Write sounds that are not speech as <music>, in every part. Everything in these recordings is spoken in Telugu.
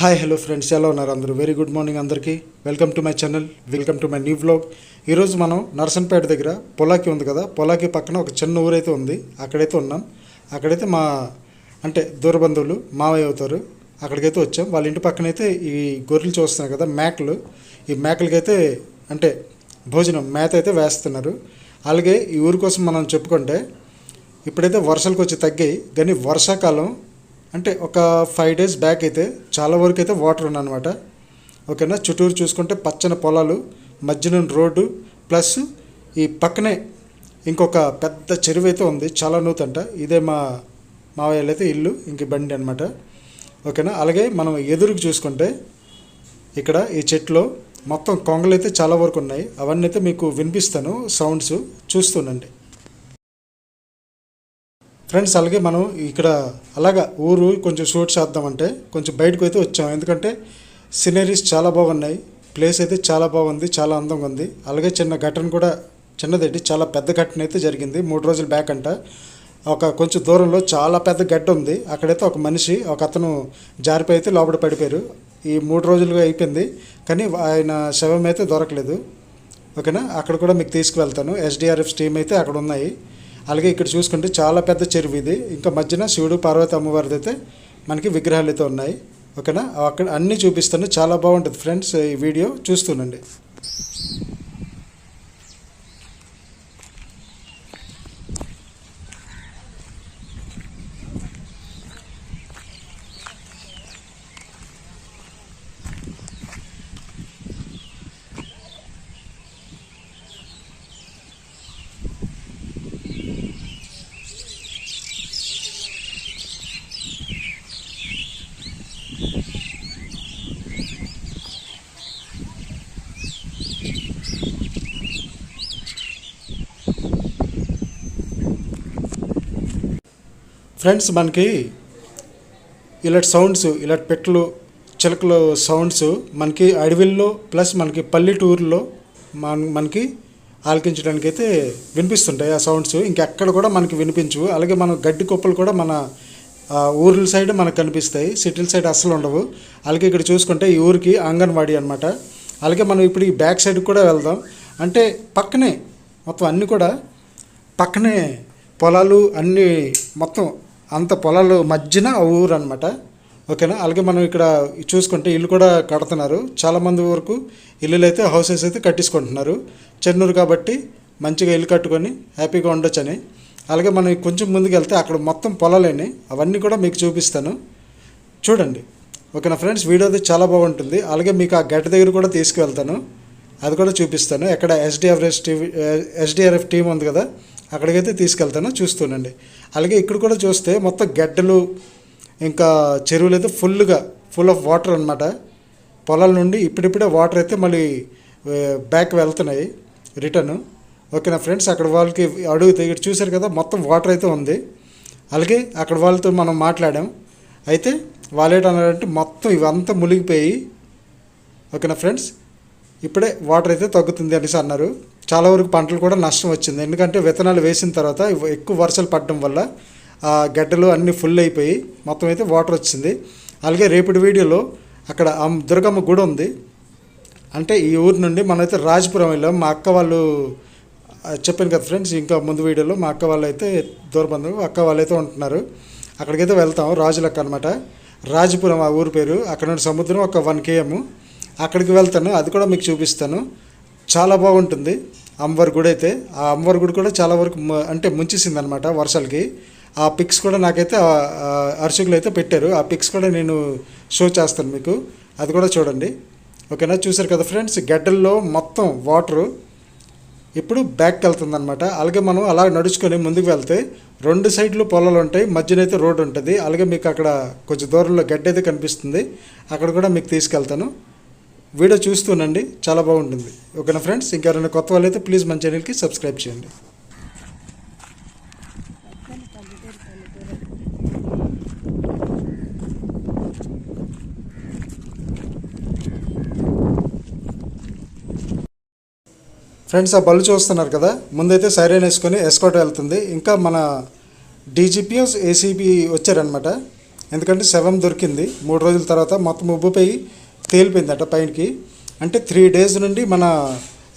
హాయ్ హలో ఫ్రెండ్స్ ఎలా ఉన్నారు అందరూ? వెరీ గుడ్ మార్నింగ్ అందరికీ. Welcome to my channel welcome to my new blog ఈరోజు మనం నర్సన్పేట దగ్గర పొలాకి ఉంది కదా? పొలాకి పక్కన ఒక చిన్న ఊరైతే ఉంది. అక్కడైతే ఉన్నాం. అక్కడైతే మా అంటే దూరబంధువులు మావయ్య అవుతారు. అక్కడికైతే వచ్చాం. వాళ్ళ ఇంటి పక్కనైతే ఈ గొర్రెలు చూస్తున్నాం కదా మేకలు. ఈ మేకలకైతే అంటే భోజనం మేత అయితే వేస్తున్నారు. అలాగే ఈ ఊరి కోసం మనం చెప్పుకుంటే ఇప్పుడైతే వర్షాలకు వచ్చి తగ్గాయి. కానీ వర్షాకాలం అంటే ఒక ఫైవ్ డేస్ బ్యాక్ అయితే చాలా వరకు అయితే వాటర్ ఉన్ననమాట ఓకేనా? చుట్టూరు చూసుకుంటే పచ్చని పొలాలు మధ్యన రోడ్డు ప్లస్ ఈ పక్కనే ఇంకొక పెద్ద చెరువు అయితే ఉంది చాలా నూతంట. ఇదే మా మావయ్యలు అయితే ఇల్లు ఇంక బండి అనమాట ఓకేనా? అలాగే మనం ఎదురుకు చూసుకుంటే ఇక్కడ ఈ చెట్లో మొత్తం కొంగలు అయితే చాలా వరకు ఉన్నాయి. అవన్నీ అయితే మీకు వినిపిస్తాను సౌండ్స్ చూస్తుండండి. ఫ్రెండ్స్ అలాగే మనం ఇక్కడ అలాగా ఊరు కొంచెం షూట్ చేద్దామంటే కొంచెం బయటకు అయితే వచ్చాం. ఎందుకంటే సినరీస్ చాలా బాగున్నాయి. ప్లేస్ అయితే చాలా బాగుంది చాలా అందంగా ఉంది. అలాగే చిన్న ఘటన కూడా చిన్నదేంటి చాలా పెద్ద ఘటన అయితే జరిగింది. మూడు రోజుల బ్యాక్ అంట. ఒక కొంచెం దూరంలో చాలా పెద్ద గడ్డ ఉంది. అక్కడైతే ఒక మనిషి ఒక అతను జారిపోయి అయితే లోపల పడిపోయారు. ఈ మూడు రోజులుగా అయిపోయింది. కానీ ఆయన శవం అయితే దొరకలేదు. ఓకేనా? అక్కడ కూడా మీకు తీసుకువెళ్తాను. ఎస్డిఆర్ఎఫ్ టీమ్ అయితే అక్కడ ఉన్నాయి. అలాగే ఇక్కడ చూసుకుంటే చాలా పెద్ద చెరువు ఇది. ఇంకా మధ్యన శివుడు పార్వతి అమ్మవారిది అయితే మనకి విగ్రహాలు అయితే ఉన్నాయి. ఓకేనా? అక్కడ అన్నీ చూపిస్తాను చాలా బాగుంటుంది. ఫ్రెండ్స్ ఈ వీడియో చూస్తుండండి ఫ్రెండ్స్ మనకి ఇలాంటి సౌండ్స్ ఇలాంటి పెట్టలు చిలకల సౌండ్స్ మనకి అడవిల్లో ప్లస్ మనకి పల్లెటూరులో మన మనకి ఆలకించడానికి అయితే వినిపిస్తుంటాయి ఆ సౌండ్స్ ఇంకెక్కడ కూడా మనకి వినిపించవు. అలాగే మన గడ్డి కుప్పలు కూడా మన ఊర్ల సైడ్ మనకు కనిపిస్తాయి. సిటీల సైడ్ అస్సలు ఉండవు. అలాగే ఇక్కడ చూసుకుంటే ఈ ఊరికి అంగన్వాడీ అనమాట అలాగే మనం ఇప్పుడు ఈ బ్యాక్ సైడ్ కూడా వెళ్దాం. అంటే పక్కనే మొత్తం అన్నీ కూడా పక్కనే పొలాలు అన్నీ మొత్తం అంత పొలాలు మధ్యన ఆ ఊరు అనమాట ఓకేనా? అలాగే మనం ఇక్కడ చూసుకుంటే ఇల్లు కూడా కడుతున్నారు. చాలామంది వరకు ఇల్లులు అయితే హౌసెస్ అయితే కట్టించుకుంటున్నారు. చెన్నూరు కాబట్టి మంచిగా ఇల్లు కట్టుకొని హ్యాపీగా ఉండొచ్చని. అలాగే మనం కొంచెం ముందుకు వెళ్తే అక్కడ మొత్తం పొలాలేని. అవన్నీ కూడా మీకు చూపిస్తాను. చూడండి. ఓకేనా ఫ్రెండ్స్? వీడియో అయితే చాలా బాగుంటుంది. అలాగే మీకు ఆ గట్టి దగ్గర కూడా తీసుకువెళ్తాను. అది కూడా చూపిస్తాను. ఎక్కడ ఎస్డిఆర్ఎస్ టీవీ ఎస్డిఆర్ఎఫ్ టీం ఉంది కదా అక్కడికైతే తీసుకెళ్తాను. చూస్తుండండి అలాగే ఇక్కడ కూడా చూస్తే మొత్తం గడ్డలు ఇంకా చెరువులు అయితే ఫుల్గా ఫుల్ ఆఫ్ వాటర్ అనమాట పొలాల నుండి ఇప్పుడిప్పుడే వాటర్ అయితే మళ్ళీ బ్యాక్ వెళ్తున్నాయి రిటర్న్ ఓకేనా ఫ్రెండ్స్ అక్కడ వాళ్ళకి అడుగుతే ఇక్కడ చూశారు కదా మొత్తం వాటర్ అయితే ఉంది. అలాగే అక్కడ వాళ్ళతో మనం మాట్లాడాం. అయితే వాళ్ళు మొత్తం ఇవంతా మునిగిపోయి ఓకేనా ఫ్రెండ్స్ ఇప్పుడే వాటర్ అయితే తగ్గుతుంది అనేసి అన్నారు. చాలా వరకు పంటలు కూడా నష్టం వచ్చింది. ఎందుకంటే విత్తనాలు వేసిన తర్వాత ఎక్కువ వర్షాలు పడడం వల్ల ఆ గడ్డలు అన్నీ ఫుల్ అయిపోయి మొత్తం అయితే వాటర్ వచ్చింది. అలాగే రేపటి వీడియోలో అక్కడ దుర్గమ్మ గుడి ఉంది. అంటే ఈ ఊరు నుండి మనమైతే రాజపురం వెళ్ళాం. మా అక్క వాళ్ళు చెప్పాను కదా ఫ్రెండ్స్ ఇంకా ముందు వీడియోలో మా అక్క వాళ్ళు అయితే దూరబంధు అక్క వాళ్ళు అయితే ఉంటున్నారు. అక్కడికైతే వెళ్తాం రాజులక్క అనమాట రాజపురం ఆ ఊరు పేరు. అక్కడ నుండి సముద్రం ఒక వన్ కేఎం అక్కడికి వెళ్తాను. అది కూడా మీకు చూపిస్తాను. చాలా బాగుంటుంది. అమ్మవారి గుడి అయితే ఆ అమ్మవారి గుడి కూడా చాలా వరకు అంటే ముంచేసింది అనమాట వర్షాలకి. ఆ పిక్స్ కూడా నాకైతే అర్చకులు అయితే పెట్టారు. ఆ పిక్స్ కూడా నేను షో చేస్తాను మీకు. అది కూడా చూడండి. ఓకేనా? చూసారు కదా ఫ్రెండ్స్? గడ్డల్లో మొత్తం వాటరు ఇప్పుడు బ్యాక్కి వెళ్తుంది అనమాట అలాగే మనం అలా నడుచుకొని ముందుకు వెళ్తే రెండు సైడ్లు పొలాలు ఉంటాయి. మధ్యన అయితే రోడ్డు ఉంటుంది. అలాగే మీకు అక్కడ కొంచెం దూరంలో గడ్డ అయితే కనిపిస్తుంది. అక్కడ కూడా మీకు తీసుకెళ్తాను. వీడియో చూస్తూనండి. చాలా బాగుంటుంది. ఓకేనా ఫ్రెండ్స్? ఇంకెవరైనా కొత్త వాళ్ళు అయితే ప్లీజ్ మన ఛానల్కి సబ్స్క్రైబ్ చేయండి. ఫ్రెండ్స్ ఆ బళ్ళు చూస్తున్నారు కదా? ముందైతే సైరన్ వేసుకొని ఎస్కోట్ వెళ్తుంది. ఇంకా మన డీజీపీ ఏసీబీ వచ్చారనమాట ఎందుకంటే శవం దొరికింది. మూడు రోజుల తర్వాత మొత్తం ఉబ్బుపోయి తేలిపోయిందట పైనకి. అంటే త్రీ డేస్ నుండి మన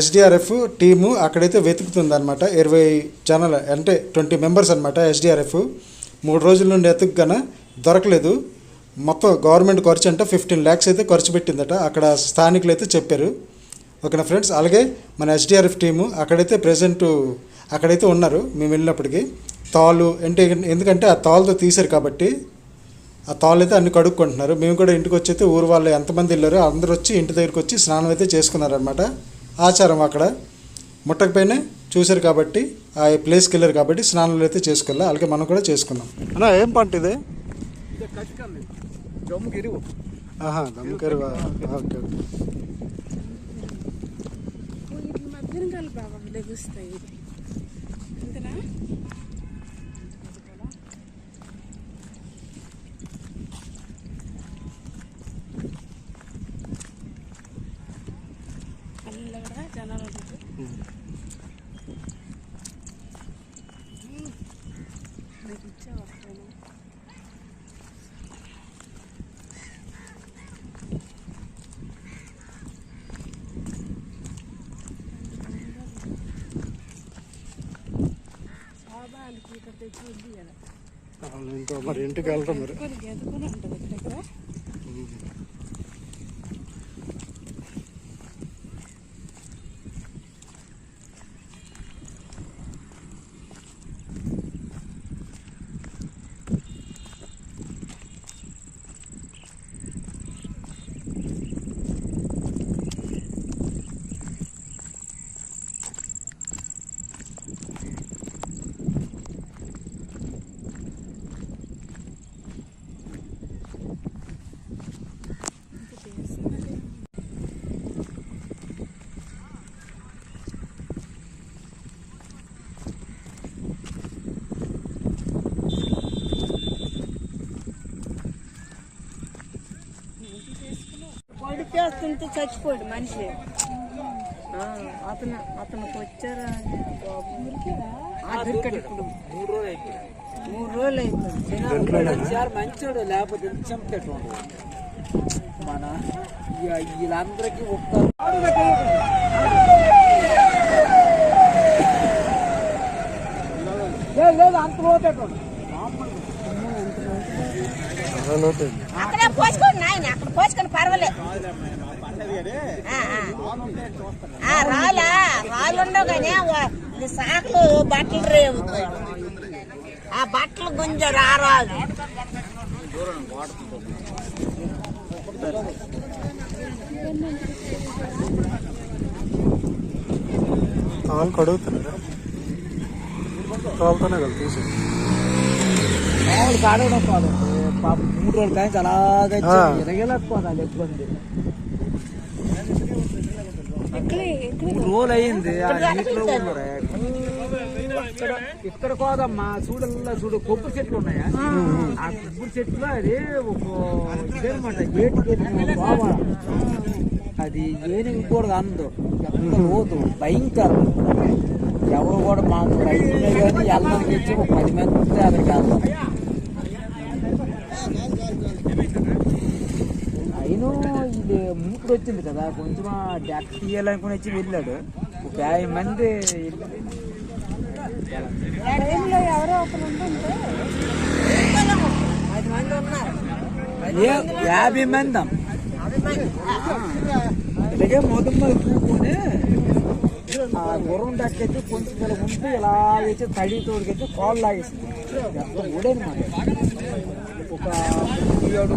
ఎస్డిఆర్ఎఫ్ టీము అక్కడైతే వెతుకుతుంది అనమాట ఇరవై జనాలు అంటే ట్వంటీ మెంబర్స్ అనమాట ఎస్డిఆర్ఎఫ్ మూడు రోజుల నుండి ఎతుకుగాన దొరకలేదు. మొత్తం గవర్నమెంట్ ఖర్చు అంటే ఫిఫ్టీన్ ల్యాక్స్ అయితే ఖర్చు పెట్టిందట. అక్కడ స్థానికులు అయితే చెప్పారు. ఓకేనా ఫ్రెండ్స్? అలాగే మన ఎస్డిఆర్ఎఫ్ టీము అక్కడైతే ప్రజెంట్ అక్కడైతే ఉన్నారు. మేము వెళ్ళినప్పటికీ. తాళ్ళు అంటే ఎందుకంటే ఆ తాళ్ళతో తీశారు కాబట్టి ఆ తాళ్ళు అయితే అన్ని కడుక్కుంటున్నారు. మేము కూడా ఇంటికి వచ్చి అయితే ఊరు వాళ్ళు ఎంతమంది వెళ్ళారో అందరూ వచ్చి ఇంటి దగ్గరికి వచ్చి స్నానం అయితే చేసుకున్నారనమాట ఆచారం అక్కడ. ముట్టకపోయినా చూశారు కాబట్టి ఆ ప్లేస్కి వెళ్ళారు కాబట్టి స్నానాలు అయితే చేసుకోవాలి? అలాగే మనం కూడా చేసుకున్నాం అన్నా ఏం పంట ఇది? ఆహా ఓకే ఓకే వీటి మధ్యన కలిపి బాబా లెగుస్తాయి అంతేనా అల్ల కూడా జనాలు ఉంటారు నీకు ఇచ్చావా ఫోను? సాబాలకి ఇక్కడ తెచ్చి ఉంది కదా అవును, ఇంకా మరి ఇంటికి వెళ్తాం మరి. పొడి చేస్తుంటే చచ్చిపోయాడు మనిషి. ఆ, అతను అతనికి వచ్చారా ఆ, దొరికాడు ఇప్పుడు మూడు రోజులు అయిపోయింది. మూడు రోజులు అయిపోయింది. మంచోడు లేకపోతే ఎంత చంపేట్టు మన వీళ్ళందరికీ ఒక్క లేదు అంత పోతేటోడు. అక్కడే పోసుకోండి నాయన అక్కడ పోసుకొని పర్వాలేదు రాలా. రాళ్ళు ఉండవు కానీ సాకులు బట్టలు రేవు ఆ బట్టలు గుంజరు ఆ రాళ్ళు తాళ్ళు కడుగుతున్నారా తాళ్ళతోనే కదా తీసి మామూలు కాడవడం కాదు. పాప మూడు రోజులు కానీ అలాగే ఆ. ఎరగలేకపోతుంది ఇబ్బంది ఎక్కడే ఎక్కడ మూడు రోజులు అయింది. ఇక్కడ కోదమ్మా చూడల్లా చూడు కొబ్బరి చెట్లు ఉన్నాయా? ఆ. కొబ్బరి చెట్లు అది ఒక ఇదేనమాట గేట్ బావ. అది ఏనుగు కూడా అందు ఎంత లోతు భయంకరం ఎవరు కూడా మామూలు రైతులే కానీ వెళ్ళడానికి వచ్చి ఒక పది మంది ఉంటే అక్కడికి వెళ్తాం ఇది మూకుడు వచ్చింది కదా కొంచెం డెక్ తీయాలనుకుని వచ్చి వెళ్ళాడు. ఒక యాభై మంది ఎవరో యాభై మంది. ఇలాగే మొదటి కూకొని ఆ గుర్రం డక్కైతే కొంచెం ఇలా ఉంటే ఇలా వేసి తడి తోడికైతే కాళ్ళు లాగేసింది. ఎంత ఊడేనమాట ఒక ఏడు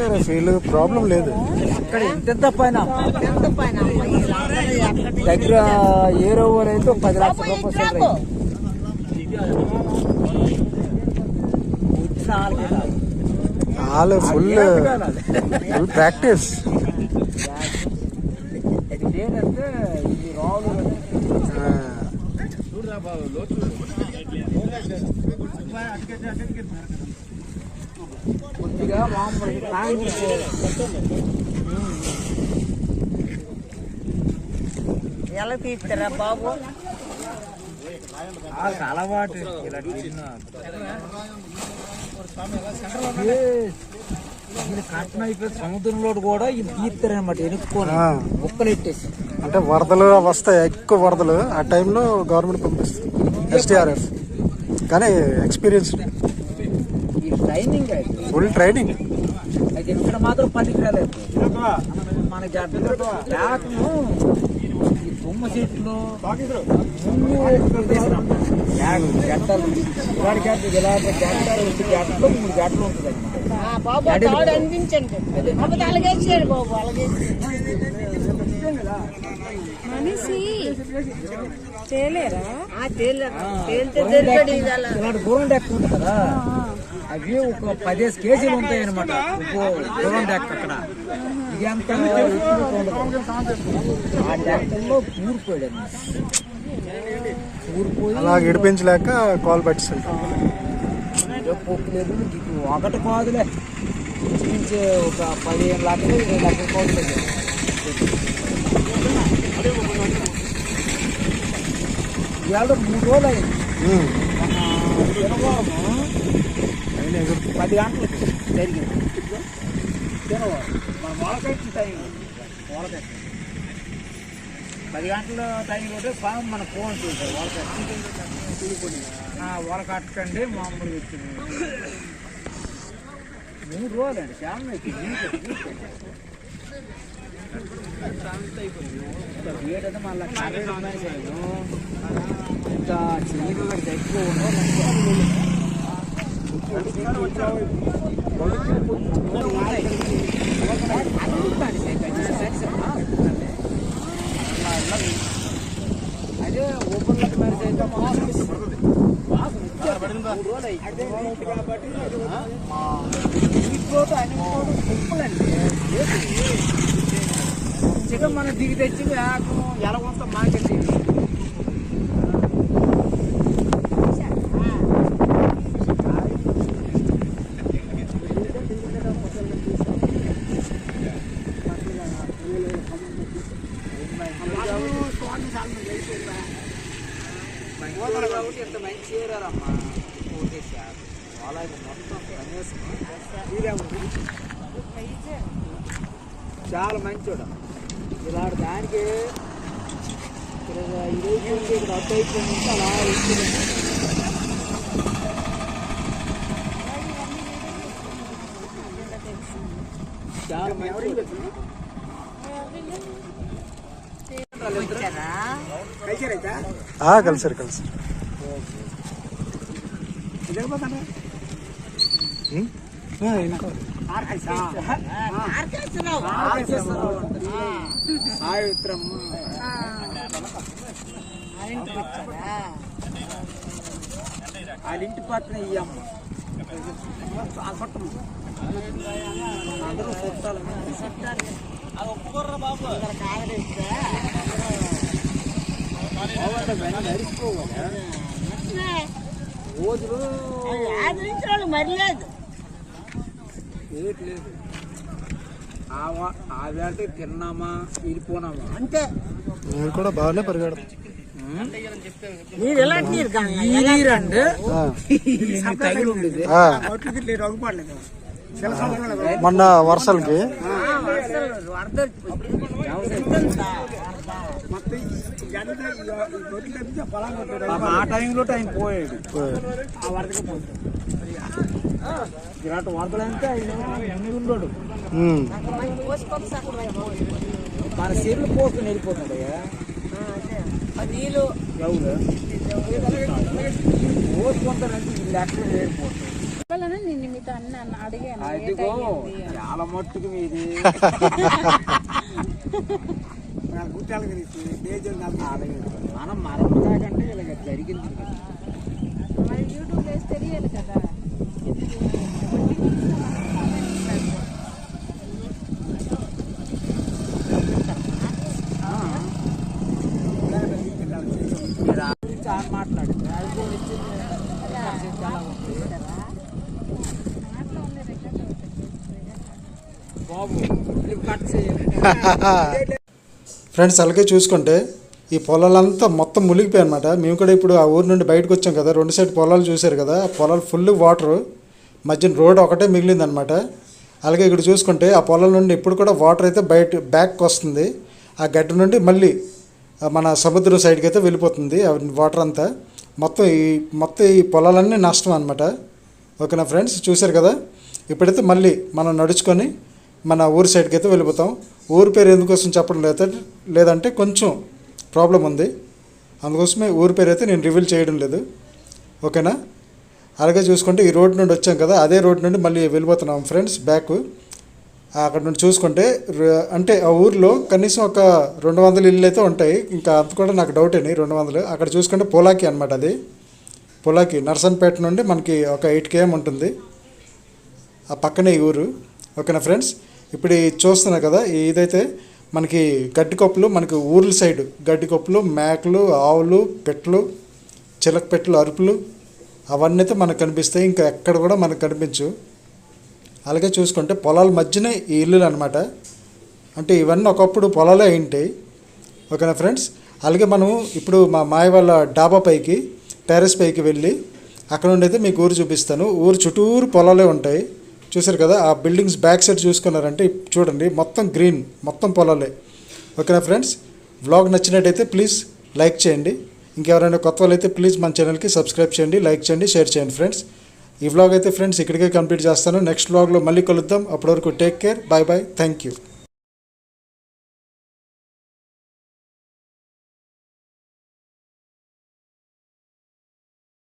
వెజిటేరియన్ వీళ్ళు ప్రాబ్లం లేదు. ఇక్కడ ఎంత పైన? దగ్గర ఏరో ఊరు అయితే ఒక పది లక్షల రూపాయలు. వాళ్ళు ఫుల్ ఫుల్ ప్రాక్టీస్ ఇది రావులు కొద్దిగా ఎలా తీస్తారా బాబు అలవాటు ఇలా కట్నం అయిపోయి సముద్రంలో కూడా ఇది తీస్తారనమాట ఎనుక్కొని ముక్కలు ఎట్టేసి అంటే వరదలు వస్తాయి ఎక్కువ వరదలు ఆ టైంలో గవర్నమెంట్ పంపిస్తుంది ఎస్టీఆర్ఎఫ్ కానీ ఎక్స్పీరియన్స్ ట్రైనింగ్ అయితే. ఫుల్ ట్రైనింగ్ అయితే ఇక్కడ మాత్రం పనికి రాలేదు మన జాతను వదిలేసినాం. యాక్ గంటలు ఇలాంటి గంటలు ఇలాంటి గంటలు రెండు గంటలు మూడు గంటలు ఉంటుంది ఆ, బాబు అందించండి. బాబు అలాగేసి మనిషి ఆ తేలి తేలితే ఇవాళ దూరం కదా అవి ఒక పదిహేను కేజీలు ఉంటాయి అనమాట దూరం డెక్క అక్కడ. ఇది అంత ఆ డెక్కల్లో. పూరిపోయి అలా గడిపించలేక కాల్ పట్టిస్తుంటాం పొక్కు లేదు ఒకటి కాదులే. ఒక పదిహేను లక్షలు ఇరవై లక్షల కోట్లు ఇవాళ మూడు రోజులు అయింది. ఉమ్. పది గంటలు జరిగింది తినవారు మన మొలకెట్టి టైం మొలకెట్టి పది గంటల టైం కొట్టే స్వామి మన ఫోన్ చేశారు మొలకెట్టి మొలకట్టండి మామూలు వచ్చింది మూడు రోజులు అండి శ్యామ ఏంటంటే మళ్ళీ ఇంకా చిన్న ఎక్కువ ఉండవు అదే ఓపెన్ మ్యారేజ్ అయితే మాకు ఇస్తుంది. మా చికెన్ మనం దిగి తెచ్చి ఎలా కొంత మాకే తెలియదు. ఓదలు కాబట్టి ఇంత మంచి చేయరారమ్మా ఓటేసారు వాళ్ళకి మొత్తం కనీసం ఇదే ఉంది. చాలా మంచోడు. ఇలాంటి దానికి ఇది అయిపోయింది ఇక్కడ అడ్డు అయిపోయింది అలా ఇస్తుంది చాలా మంచి కలిసారు కలిసారు ఉమ్. ఆ, ఇంకా ఆర్కేస్తున్నావు సావిత్రమ్మ ఇంటికి వచ్చారా వాళ్ళ ఇంటి పక్కన ఈ అమ్మ. అందరూ చుట్టాలు అందరికి ఆదరిస్తే నడిచిపోవాలి రోజులు ఆదరించిన మరి లేదు ఏటి ఆ వేళ తిన్నామా వెళ్ళిపోనామా అంతే నేను కూడా బాగానే పరిగెడతా మీరు ఎలాంటి నీరు కానీ ఈ నీరండి తగిలి ఉండేది మొన్న వర్షాలకి. ఆ టైంలో టైం పోయాడు ఇలాంటి వరదలు అంటే ఆయన ఉన్నాడు ఉమ్. మన సీట్లు పోసుకుని వెళ్ళిపోతాడు నీళ్ళు. ఎవరు? పోసుకుంటారంటే వీళ్ళు మీతో అడిగాను? చాలా మట్టుకు మీది. <laughs> మనం మరణ కాకంటే ఇలాగ జరిగింది. యూట్యూబ్ వేసి తెలియాలి కదా. బాబు కట్ చేయాలి <laughs> ఫ్రెండ్స్ అలాగే చూసుకుంటే ఈ పొలాలంతా మొత్తం మునిగిపోయాయి అనమాట మేము కూడా ఇప్పుడు ఆ ఊరు నుండి బయటకు వచ్చాం కదా రెండు సైడ్ పొలాలు చూశారు కదా పొలాలు ఫుల్ వాటరు మధ్యన రోడ్ ఒకటే మిగిలిందనమాట అలాగే ఇక్కడ చూసుకుంటే ఆ పొలాల నుండి ఇప్పుడు కూడా వాటర్ అయితే బయట బ్యాక్ వస్తుంది. ఆ గడ్డ నుండి మళ్ళీ మన సముద్రం సైడ్కి అయితే వెళ్ళిపోతుంది వాటర్ అంతా. మొత్తం ఈ మొత్తం ఈ పొలాలన్నీ నష్టం అనమాట ఓకేనా ఫ్రెండ్స్? చూశారు కదా? ఇప్పుడైతే మళ్ళీ మనం నడుచుకొని మన ఊరి సైడ్కి అయితే వెళ్ళిపోతాం. ఊరి పేరు ఎందుకోసం చెప్పడం లేదా లేదంటే కొంచెం ప్రాబ్లం ఉంది. అందుకోసమే ఊరి పేరు అయితే నేను రివీల్ చేయడం లేదు. ఓకేనా అలాగే చూసుకుంటే ఈ రోడ్ నుండి వచ్చాం కదా అదే రోడ్ నుండి మళ్ళీ వెళ్ళిపోతున్నాం ఫ్రెండ్స్ బ్యాక్ అక్కడ నుండి చూసుకుంటే అంటే ఆ ఊర్లో కనీసం ఒక రెండు వందల ఇల్లు అయితే ఉంటాయి. ఇంకా అంత కూడా నాకు డౌట్ అండి రెండు వందలు. అక్కడ చూసుకుంటే పోలాకి అనమాట అది. పొలాకి నర్సన్పేట నుండి మనకి ఒక ఎయిట్ కేఎం ఉంటుంది. ఆ పక్కనే ఈ ఊరు. ఓకేనా ఫ్రెండ్స్ ఇప్పుడు చూస్తున్నా కదా ఇదైతే మనకి గడ్డి కప్పులు మనకి ఊర్ల సైడ్ గడ్డి కప్పులు మేకలు ఆవులు పెట్టలు చిలక పెట్టలు అరుపులు అవన్నీ అయితే మనకు కనిపిస్తాయి. ఇంకా ఎక్కడ కూడా మనకు కనిపించు. అలాగే చూసుకుంటే పొలాల మధ్యనే ఈ ఇల్లులు అనమాట అంటే ఇవన్నీ ఒకప్పుడు పొలాలే అయింటాయి. ఓకేనా ఫ్రెండ్స్? అలాగే మనము ఇప్పుడు మా మాయ వాళ్ళ డాబా పైకి టెర్రస్ పైకి వెళ్ళి అక్కడ నుండి అయితే మీకు ఊరు చూపిస్తాను. ఊరు చుట్టూరు పొలాలే ఉంటాయి. చూసారు కదా ఆ బిల్డింగ్స్ బ్యాక్ సైడ్ చూసుకున్నారంటే చూడండి మొత్తం గ్రీన్ మొత్తం పొలాలే. ఓకేనా ఫ్రెండ్స్ వ్లాగ్ నచ్చినట్టయితే ప్లీజ్ లైక్ చేయండి. ఇంకెవరైనా కొత్త వాళ్ళు అయితే ప్లీజ్ మన ఛానల్కి సబ్స్క్రైబ్ చేయండి లైక్ చేయండి షేర్ చేయండి ఫ్రెండ్స్ ఈ వ్లాగ్ అయితే ఫ్రెండ్స్ ఇక్కడికే కంప్లీట్ చేస్తాను. నెక్స్ట్ వ్లాగ్లో మళ్ళీ కలుద్దాం. అప్పటి వరకు take care bye bye thank you